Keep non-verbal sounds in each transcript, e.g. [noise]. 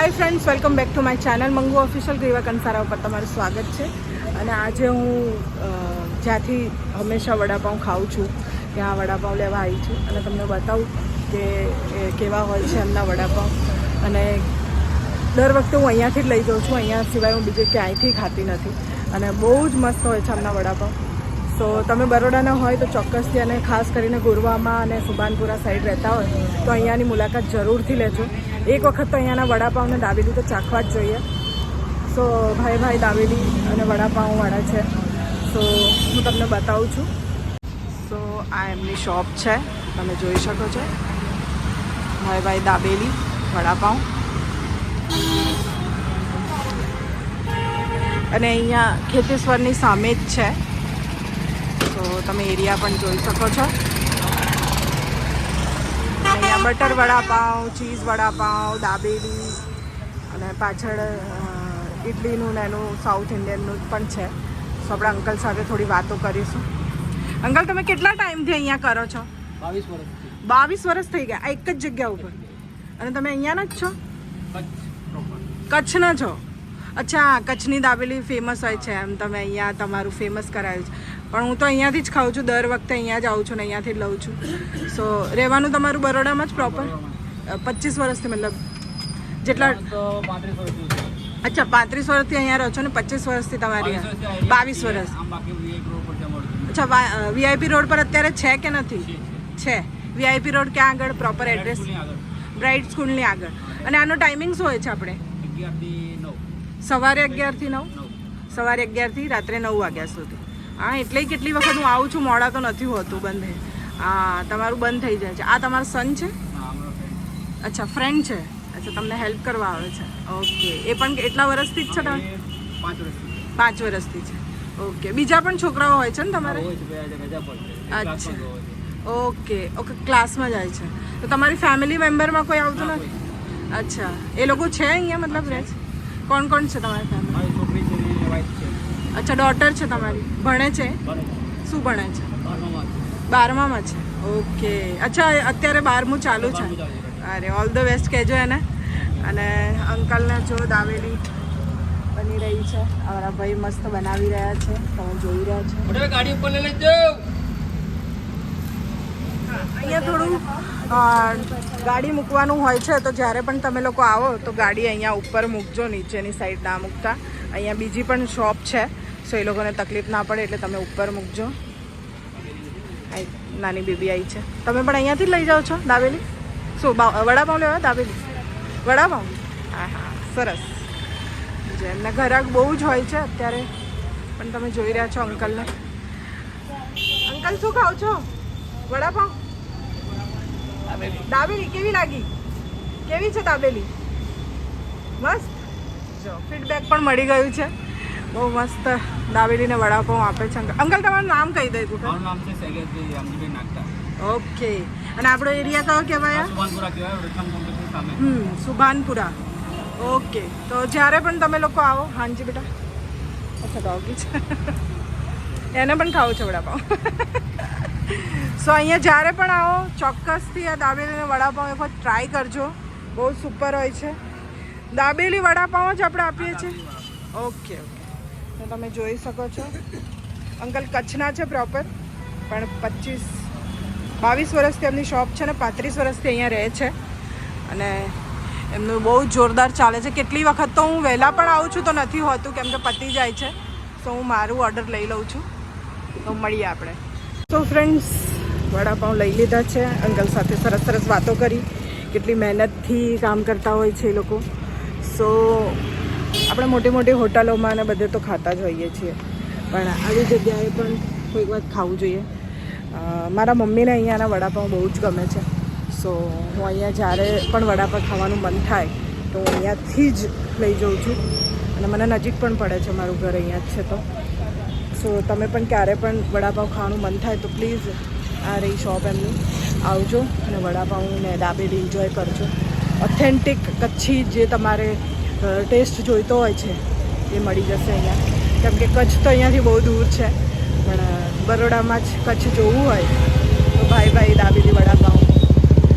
Hi friends welcome back to my channel mango official Greeva Kansara ઉપર તમારું સ્વાગત છે. અને આજે હું જ્યાંથી હંમેશા વડાપાઉં ખાઉં છું, ત્યાં વડાપાઉં લેવા આવી છું. અને તમને બતાવું કે કેવા હોય છે એમના વડાપાઉં. અને દર વખતે હું અહીંયાથી જ લઈ જાઉં છું. અહીંયા સિવાય હું બીજે ક્યાંયથી ખાતી નથી. અને બહુ જ મસ્ત હોય છે એમના વડાપાઉં. સો તમે બરોડાના હોય તો ચોક્કસથી અને ખાસ કરીને ગુરવામાં અને સુભાનપુરા સાઈડ રહેતા હોય, તો અહીંયાની મુલાકાત જરૂરથી લેજો. એક વખત તો અહીંયાના વડાપાઉં અને દાબેલી તો ચાખવા જ જોઈએ. સો ભાઈ ભાઈ દાબેલી અને વડાપાઉંવાળા છે. સો હું તમને બતાવું છું. સો આ એમની શોપ છે. તમે જોઈ શકો છો. ભાઈ ભાઈ દાબેલી, વડાપાઉં. અને અહીંયા ખેતેશ્વરની સામે જ છે. તો તમે એરિયા પણ જોઈ શકો છો. અહીંયા બટર વડાપાઉં ચીઝ વડાપાઉં દાબેલી અને પાછળ ઇડલીનું ને એનું સાઉથ ઇન્ડિયનનું પણ છે. તો આપણે અંકલ સાથે થોડી વાતો કરીશું. અંકલ તમે કેટલા ટાઈમથી અહીંયા કરો છો? બાવીસ વર્ષ બાવીસ વર્ષ થઈ ગયા આ એક જ જગ્યા ઉપર. અને તમે અહીંયાના જ છો? કચ્છના છો? અચ્છા કચ્છની દાબેલી ફેમસ હોય છે એમ. તમે અહીંયા તમારું ફેમસ કરાયું છે. પણ હું તો અહીંયાથી જ ખાઉં છું. દર વખતે અહીંયા જ આવું છું ને અહીંયાથી જ લઉં છું. સો રહેવાનું તમારું બરોડામાં જ પ્રોપર પચીસ વર્ષથી મતલબ જેટલા. અચ્છા પાંત્રીસ વર્ષથી અહીંયા રહો છો ને? પચીસ વર્ષથી તમારી બાવીસ વર્ષ. અચ્છા વીઆઈપી રોડ પર અત્યારે છે કે નથી? છે, વીઆઈપી રોડ ક્યાં આગળ? પ્રોપર એડ્રેસ બ્રાઇટ સ્કૂલની આગળ. અને આનો ટાઈમિંગ શું હોય છે આપણે? સવારે અગિયારથી નવ. સવારે અગિયારથી રાત્રે નવ વાગ્યા સુધી. હા એટલે કેટલી વખત હું આવું છું મોડા તો નથી હોતું બંધ હા તમારું બંધ થઈ જાય છે. આ તમારો સન છે. અચ્છા ફ્રેન્ડ છે? અચ્છા તમને હેલ્પ કરવા આવે છે. ઓકે એ પણ એટલા વર્ષથી જ છે તમે પાંચ વર્ષથી. છે. ઓકે બીજા પણ છોકરાઓ હોય છે ને તમારે? અચ્છા. ઓકે ઓકે ક્લાસમાં જાય છે. તો તમારી ફેમિલી મેમ્બરમાં કોઈ આવતું નથી? અચ્છા. એ લોકો છે અહીંયા મતલબ રહે છે? કોણ કોણ છે તમારી ફેમિલી મારી છોકરી છે ને wife છે. અચ્છા ડોટર છે તમારી. ભણે છે? શું ભણે છે? બારમામાં છે. ઓકે. અચ્છા અત્યારે બારમું ચાલુ છે. અરે ઓલ ધ બેસ્ટ કહેજો એને. અને અંકલને જો દાવેલી બની રહી છે. અમારા ભાઈ મસ્ત બનાવી રહ્યા છે. તમે જોઈ રહ્યા છો. ગાડી ઉપર લઈ લેજો. અહીંયા થોડું ગાડી મૂકવાનું હોય છે તો જ્યારે પણ તમે લોકો આવો તો ગાડી અહીંયા ઉપર મૂકજો નીચેની સાઈડ ના મૂકતા. અહીંયા બીજી પણ શોપ છે સો એ લોકોને તકલીફ ના પડે એટલે તમે ઉપર મૂકજો. નાની બેબી આવી છે. તમે પણ અહીંયાથી જ લઈ જાઓ છો દાબેલી? શું વડાપાઉં લેવા દાબેલી? વડાપાઉં? હા હા સરસ. જેમને ઘરાક બહુ જ હોય છે અત્યારે પણ તમે જોઈ રહ્યા છો અંકલને. અંકલ શું ખાઓ છો? વડાપાઉં? દાબેલી કેવી લાગી? કેવી છે દાબેલી? મસ્ત? જો ફીડબેક પણ મળી ગયું છે. બહુ મસ્ત દાબેલીને વડાપાઉં આપે છે. અંકલ અંકલ તમારું નામ કહી દઈ મારું નામ છે શૈલેષભાઈ રામજીભાઈ નાગતા. ઓકે. અને આપણો એરિયા કયો કહેવાય? આ? સુભાનપુરા કહેવાય સામે. હમ સુભાનપુરા. ઓકે. તો જ્યારે પણ તમે લોકો આવો હાંજી બેટા. અચ્છા ડોગી છે. એને પણ ખાવું છે વડાપાઉં. [laughs] સો અહીંયા જ્યારે પણ આવો ચોક્કસથી આ દાબેલીને વડાપાઉં એક વખત ટ્રાય કરજો. બહુ સુપર હોય છે. દાબેલી વડાપાઉં જ આપણે આપીએ છીએ. Okay okay. તો તમે જોઈ શકો છો. અંકલ કચ્છના છે પ્રોપર પણ પચીસ બાવીસ વર્ષથી એમની શોપ છે ને પાંત્રીસ વર્ષથી અહીંયા રહે છે. અને એમનું બહુ જોરદાર ચાલે છે. કેટલી વખત તો હું વહેલા પણ આવું છું તો નથી હોતું કેમ કે પતી જાય છે. તો હું મારું ઓર્ડર લઈ લઉં છું. તો મળીએ આપણે. તો ફ્રેન્ડ્સ વડાપાઉં લઈ લીધા છે. અંકલ સાથે સરસ સરસ વાતો કરી. કેટલી મહેનતથી કામ કરતા હોય છે એ લોકો. સો આપણે મોટી મોટી હોટલોમાં અને બધે તો ખાતા જ હોઈએ છીએ. પણ આવી જગ્યાએ પણ કોઈક વાર ખાવું જોઈએ. મારા મમ્મીને અહીંયાના વડાપાઉં બહુ જ ગમે છે. સો હું અહીંયા જ્યારે પણ વડાપાઉં ખાવાનું મન થાય, તો હું અહીંયાથી જ લઈ જાઉં છું. અને મને નજીક પણ પડે છે મારું ઘર અહીંયા જ છે તો. સો તમે પણ ક્યારે પણ વડાપાઉં ખાવાનું મન થાય તો પ્લીઝ આ રહી શોપ એમની. આવજો અને વડાપાઉં ને દાબેલી એન્જોય કરજો. ઓથેન્ટિક કચ્છી જે તમારે ટેસ્ટ જોઈતો હોય છે, એ મળી જશે અહીંયા. કેમ કે કચ્છ તો અહીંયાથી બહુ દૂર છે, પણ બરોડામાં જ કચ્છ જોવું હોય, તો ભાઈ ભાઈ દાબેલી વડાપાઉં,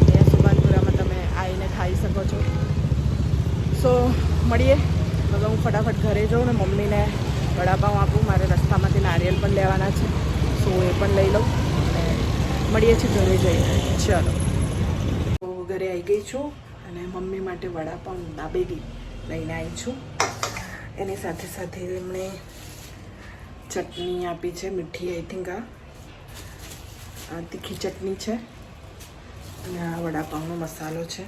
અહીંયા સુભાનપુરામાં તમે આવીને ખાઈ શકો છો. સો મળીએ. હવે હું ફટાફટ ઘરે જાઉં ને મમ્મીને વડાપાઉં આપું. મારે રસ્તામાંથી નારિયેલ પણ લેવાના છે સો એ પણ લઈ લઉં. અને મળીએ છીએ ઘરે જઈને. ચલો. હું ઘરે આવી ગઈ છું. અને મમ્મી માટે વડાપાઉં દાબેલી લઈને આવી છું. એની સાથે સાથે એમણે ચટણી આપી છે, મીઠી આઈ થિંક આ. તીખી ચટણી છે. અને આ વડાપાઉંનો મસાલો છે,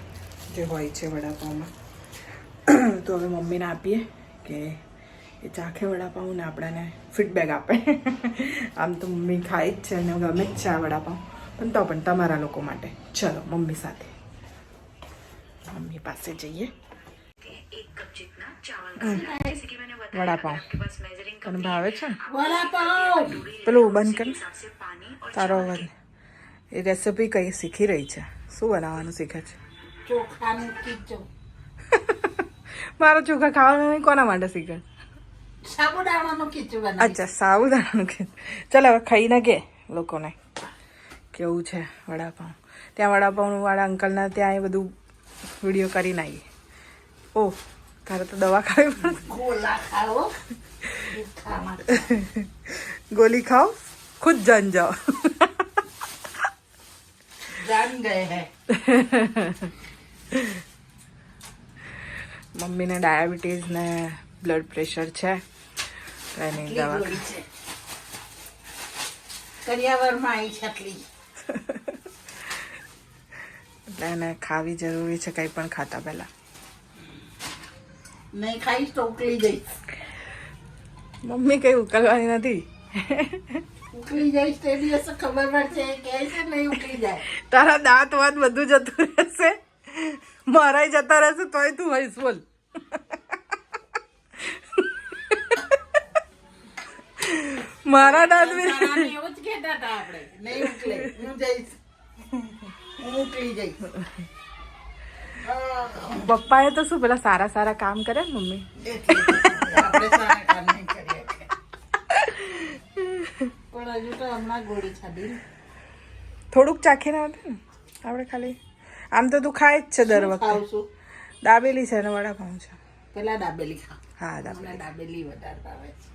જે હોય છે વડાપાઉંમાં. તો હવે મમ્મીને આપીએ કે એ ચાખે વડાપાઉં ને આપણાને ફીડબેક આપે. આમ તો મમ્મી ખાય જ છે અને ગમે જ છે આ વડાપાઉં. પણ તો પણ તમારા લોકો માટે. ચલો, મમ્મી સાથે. મમ્મી પાસે જઈએ વડાપાઉં તને ભાવે છે ને? પેલું બંધ કર તારો અવાજ એ રેસીપી કઈ શીખી રહી છે શું બનાવવાનું શીખે છે મારો ચોખા ખાવાનું નહીં કોના માટે શીખે અચ્છા સાબુદાણાનું ખીચું અચ્છા સાબુદાણાનું કે ચાલ હવે ખાઈને કે લોકોને કેવું છે વડાપાઉં ત્યાં વડાપાઉં વાળા અંકલના ત્યાં એ બધું વીડિયો કરી નાખીએ. ઓહ તારે તો દવા ખાવી પડે ગોલા ખાઓ. ખુદ જાન જાઓ. હે. મમ્મીને ડાયાબિટીસ ને બ્લડ પ્રેશર છે તો એની દવા છે? કરિયાવરમાં આવી છે એટલે એને ખાવી જરૂરી છે કંઈ પણ ખાતા પહેલા. નહીં ખાઈશ તો ઉકળી જઈશ મમ્મી કઈ ઉકલવાની નથી? ઉકળી જઈશ તે દિવસે ખબર પડશે કે છે નહીં ઉકળી જાય. તારા દાંત વાત બધું જતું રહેશે. મારાય જતા રહેશે તોય તું હોઈશ બોલ. મારા દાંત બી એવું જ કહેતા હતા આપણે નહીં ઉકલે હું જઈશ. પપ્પાએ તો શું પેલા સારા સારા કામ કરે ને મમ્મી? પણ હજુ તો હમણાં ગોળી ખાધી થોડુંક ચાખીને આવતે ને આપણે ખાલી. આમ તો તું ખાય જ છે દર વખતે. દાબેલી છે ને વડાપાઉં છે. પેલા દાબેલી ખા હા દાબેલી. દાબેલી વધારે ભાવે છે.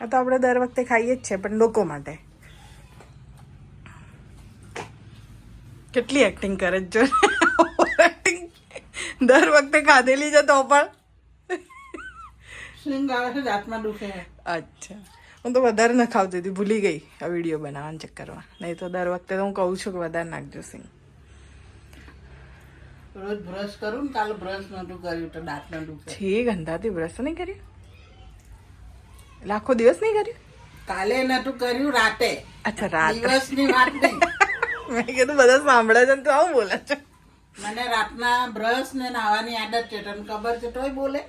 આ તો આપણે દર વખતે ખાઈએ જ છે પણ લોકો માટે. કેટલી એક્ટિંગ કરે જો. એક્ટિંગ દર વખતે ખાધેલી છે તો પણ. દાંતમાં દુખે. અચ્છા. હું તો વધારે ન ખાવતી હતી ભૂલી ગઈ આ વીડિયો બનાવવાના ચક્કરમાં. નહીં તો દર વખતે તો હું કહું છું કે વધારે નાખજો સિંગ રોજ બ્રશ કરું ને કાલે બ્રશ નહોતું કર્યું તો દાંતમાં દુખે. છે ગંધાથી બ્રશ નહીં કર્યું? એટલે આખો દિવસ નહીં કર્યું? કાલે નતું કર્યું રાતે. અચ્છા રાત. દિવસની વાત નહીં. મેં કીધું બધા સાંભળે છે ને તો આવું બોલે છે. મને રાતના બ્રશ ને નાવાની આદત છે તને ખબર છે તોય બોલે.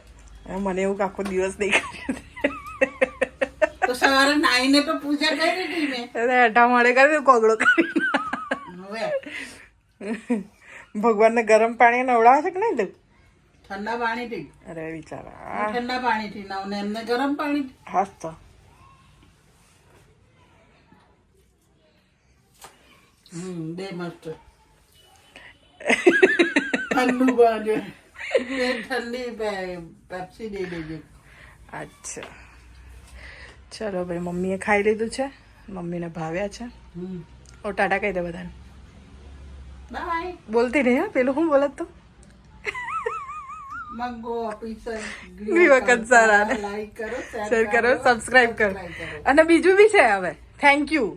મને એવું આખો દિવસ નહીં કર્યું. તો સવારે નાઈને તો પૂજા કરી હતી મેં. હેઠા મળે કરી કોગળો કરી હવે. ભગવાનને ગરમ પાણી નવડાવે છે કે નહીં તું? ઠંડા પાણીથી? અરે બિચારા. હું ઠંડા પાણીથી નાવ ને એમને ગરમ પાણી હા તો. હમ બે મસ્ત. ઠંડુ બાજે ઠંડી પેપ્સી દઈ દેજો. અચ્છા. ચલો ભાઈ મમ્મીએ ખાઈ લીધું છે. મમ્મીને ભાવ્યા છે. ઓ ટાટા કહી દે બધાને. બાય. બોલતી નહીં હા પેલું શું બોલત તું? વિવેકાનંદ કરો શેર કરો સબસ્ક્રાઇબ કરો અને બીજું બી છે હવે thank you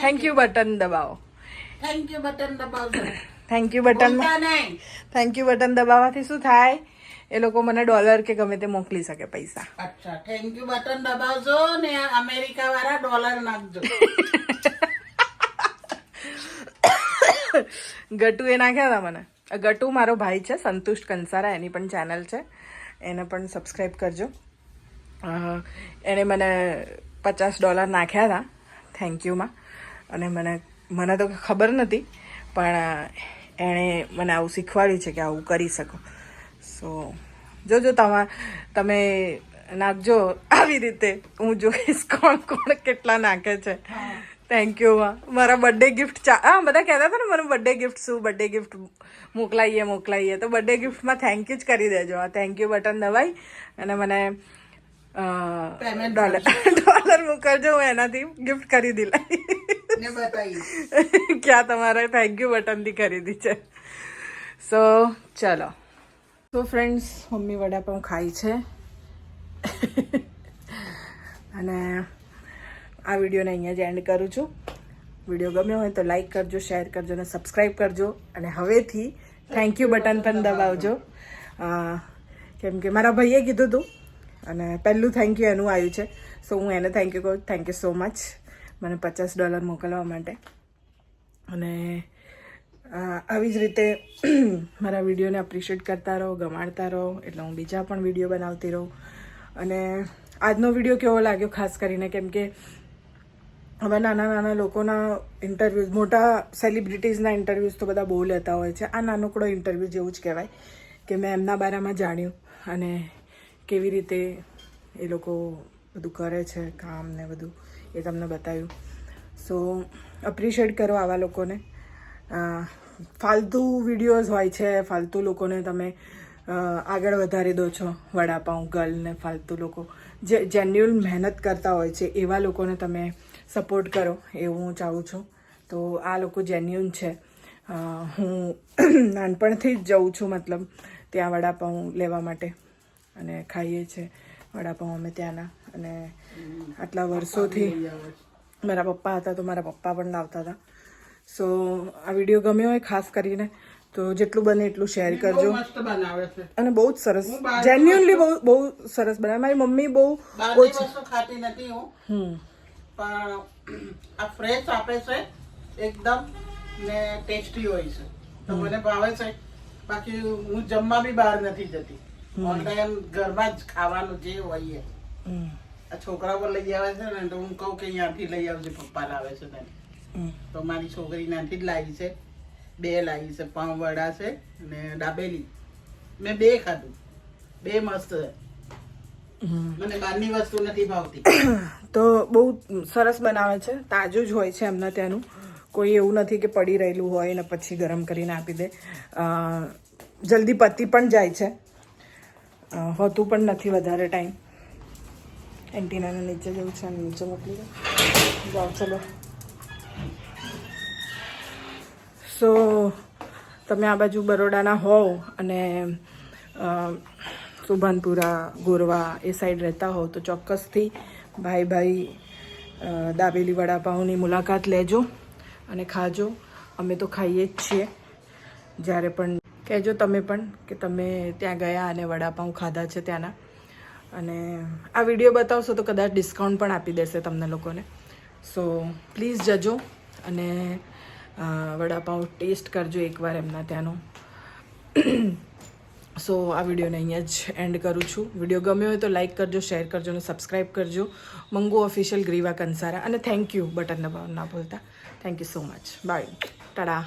thank you button દબાવો thank you button દબાવજો thank you button thank you button દબાવવાથી શું થાય? એ લોકો મને ડોલર કે ગમે તે મોકલી શકે પૈસા. અચ્છા થેન્ક યુ બટન દબાવજો ને અમેરિકા વાળા ડોલર નાખજો. ગટુ એ નાખ્યા હતા મને. ગટુ મારો ભાઈ છે, સંતુષ્ટ કંસારા, એની પણ ચેનલ છે. એને પણ સબસ્ક્રાઈબ કરજો. એણે મને પચાસ ડોલર નાખ્યા હતા થેન્ક યુમાં અને મને મને તો ખબર નથી, પણ એણે મને આવું શીખવાડ્યું છે કે આવું કરી શકો. સો જોજો તમા, તમે નાખજો. આવી રીતે હું જોઈશ [laughs] કોણ કોણ કેટલા નાખે છે. થેન્ક યુ મારા બર્થડે ગિફ્ટ ચા હા બધા કહેતા હતા ને મને બર્થડે ગિફ્ટ શું? બર્થડે ગિફ્ટ મોકલાઈએ મોકલાઈએ. તો બર્થડે ગિફ્ટમાં થેન્ક યુ જ કરી દેજો. આ થેન્ક યુ બટન દબાઈ અને મને ડોલર ડોલર મોકલજો. હું એનાથી ગિફ્ટ ખરીદી લઈ ક્યાં તમારે થેન્ક યુ બટનથી ખરીદી છે? સો ચલો. તો ફ્રેન્ડ્સ મમ્મી વડાપાઉં ખાય છે. અને આ વિડીયોને અહીંયા જ એન્ડ કરું છું. વીડિયો ગમ્યો હોય તો લાઈક કરજો શેર કરજો અને સબસ્ક્રાઈબ કરજો. અને હવેથી થેન્ક યુ બટન પણ દબાવજો. કેમ કે મારા ભાઈએ કીધું હતું અને પહેલું થેન્ક યુ એનું આવ્યું છે. સો હું એને થેન્ક યુ કહું થેન્ક યુ સો મચ મને પચાસ ડોલર મોકલવા માટે. અને આવી જ રીતે [clears throat] મારા વિડીયોને અપ્રિશિએટ કરતા રહો, ગમાડતા રહો. એટલે હું બીજા પણ વીડિયો બનાવતી રહું. અને આજનો વીડિયો કેવો લાગ્યો, ખાસ કરીને? કેમ કે હવે નાના નાના લોકોના ઇન્ટરવ્યૂઝ મોટા સેલિબ્રિટીઝના ઇન્ટરવ્યૂઝ તો બધા બહુ લેતા હોય છે. આ નાનકડો ઇન્ટરવ્યૂ જેવું જ કહેવાય કે મેં એમના બારામાં જાણ્યું અને કેવી રીતે એ લોકો બધું કરે છે, કામ ને બધું એ તમને બતાવ્યું. સો અપ્રિશિએટ કરો આવા લોકોને. ફાલતુ વિડીયોઝ હોય છે, ફાલતુ લોકોને તમે આગળ વધારી દો છો, વડાપાઉં ગર્લને ફાલતુ લોકો. જે જેન્યુઅલ મહેનત કરતા હોય છે, એવા લોકોને તમે સપોર્ટ કરો એવું હું ચાહું છું. તો આ લોકો જેન્યુન છે. હું નાનપણથી જ જઉં છું મતલબ ત્યાં વડાપાઉં લેવા માટે. અને ખાઈએ છીએ વડાપાઉં અમે ત્યાંના. અને આટલા વર્ષોથી મારા પપ્પા હતા તો મારા પપ્પા પણ લાવતા હતા. સો આ વીડિયો ગમ્યો હોય ખાસ કરીને તો જેટલું બને એટલું શેર કરજો. અને બહુ જ સરસ. જેન્યુનલી જેન્યુઅનલી બહુ બહુ સરસ બનાવે. મારી મમ્મી બહુ ઓછી ખાતી નથી હું. પણ આ ફ્રેશ આપે છે એકદમ ને ટેસ્ટી હોય છે. તો મને ભાવે છે. બાકી હું જમવા બી બહાર નથી જતી. ઓનલાઈન ઘરમાં જ ખાવાનું જે હોય આ છોકરાઓ લઈ આવે છે ને તો હું કહું કે અહીંયાથી લઈ આવજે પપ્પા લાવે છે તને તો મારી છોકરી ત્યાંથી જ લાવી છે. બે લાવી છે પાઉં વડા છે અને દાબેલી મેં બે ખાધું. બે મસ્ત છે. મને બહારની વસ્તુ નથી ભાવતી. [coughs] તો બહુ સરસ બનાવે છે. તાજું જ હોય છે એમના ત્યાંનું. કોઈ એવું નથી કે પડી રહેલું હોય ને પછી ગરમ કરીને આપી દે. જલ્દી પતી પણ જાય છે. હોતું પણ નથી વધારે ટાઈમ. એન્ટીનાના નીચે જવું છે અને નીચે મોકલી દો. જાઓ ચલો. સો તમે આ બાજુ બરોડાના હોવ અને સુભાનપુરા, ગોરવા એ સાઈડ રહેતા હોવ તો ચોક્કસથી ભાઈ ભાઈ દાબેલી વડાપાઉંની મુલાકાત લેજો અને ખાજો. અમે તો ખાઈએ જ છીએ. જ્યારે પણ કહેજો તમે પણ કે તમે ત્યાં ગયા અને વડાપાઉં ખાધા છે ત્યાંના. અને આ વીડિયો બતાવશો તો કદાચ ડિસ્કાઉન્ટ પણ આપી દેશે તમને લોકોને. સો પ્લીઝ જજો અને વડાપાઉં ટેસ્ટ કરજો એકવાર એમના ત્યાંનો. સો આ વિડીયોને અહીંયા જ એન્ડ કરું છું. વીડિયો ગમ્યો હોય તો લાઈક કરજો શેર કરજો અને સબસ્ક્રાઈબ કરજો. Mango official Greeva Kansara. અને થેન્ક યુ બટન દબાવવાનું ના ભૂલતા. Thank you so much bye tada